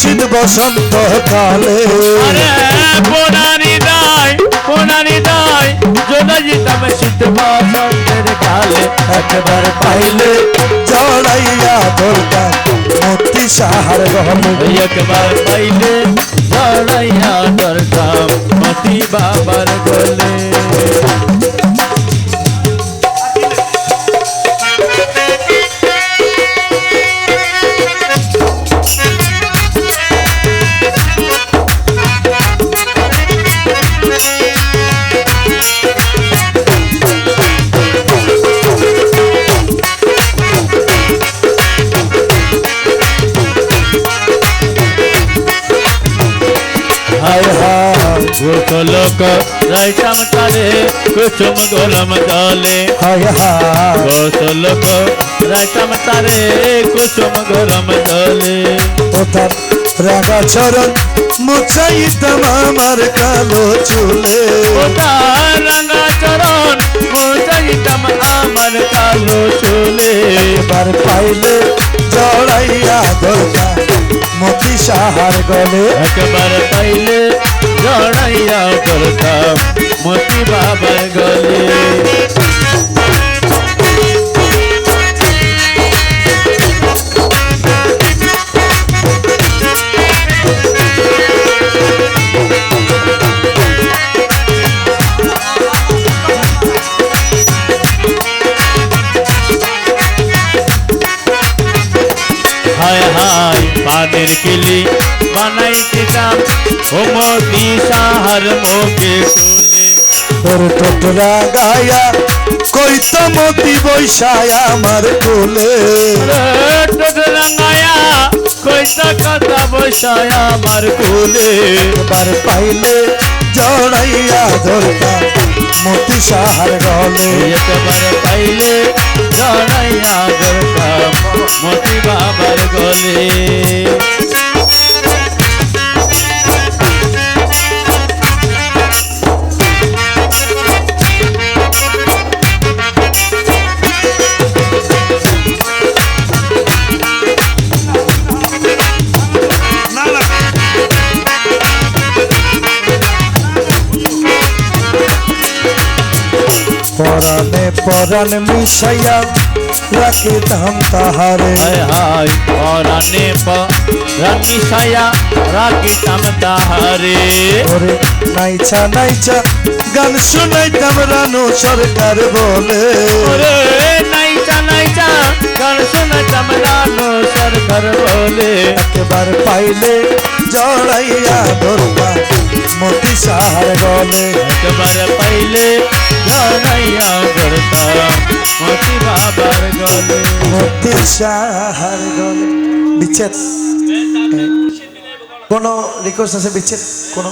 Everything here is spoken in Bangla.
শীত বসন্ত কালে। আরে পোনারি দাই পোনারি দাই জিতাম শীত বসন্তের কালে। একবার পাইলে জড়াইয়া ধরতাম মতি সাহার গহলে একবার পাইলে জড়াইয়া দরকাম মতি বাবার গোসলক রাইতাম তারে কুসুম গরম জলে। হায় হায়। গোসলক রাইতাম তারে কুসুম গরম জলে। ও তার রাগা চরণ মুছাইতাম আমার কালো চুলে। ওটা রাঙা চরণ মোজাইতাম আমার কালো চুলে। একবার পাইলে জড়াইয়া ধরতাম মতি সাহার গলে। একবার পাইলে জড়াইয়া করতাম মতি বাবার গলে পানের কিলি বানাই দিতাম ও মতি সাহার মুখে তুলে। তোর টোটরা গায়া কইত মতি বৈশায় আমার কোলে। রাঙায়া কইতা কথা বসায় আমার কোলে। এবার পাইলে জড়াইয়া ধরতাম মতি সাহার গলে। একবার পাইলে জড়াইয়া করতাম মতি বাবার গলে। পরাণে পরাণ মিশাইয়া রাখিতাম তাহারে। হায় পরাণে রানী সায়া রাখিতাম তাহারে। ওরে নাইছা নাইছা গান শুনাইতাম রানু সরকার বলে। ওরে নাইচা নাইচা গান শোনাতাম রানো সরকার বলে। একবার পাইলে জড়াইয়া ধরতাম মতি সাহার গলে। একবার পাইলে জড়াইয়া করতাম মতি বাবার গলে মতি সাহার গলে বিচ্ছেদ কোন রিকোয়েস্ট আছে বিচ্ছেদ কোন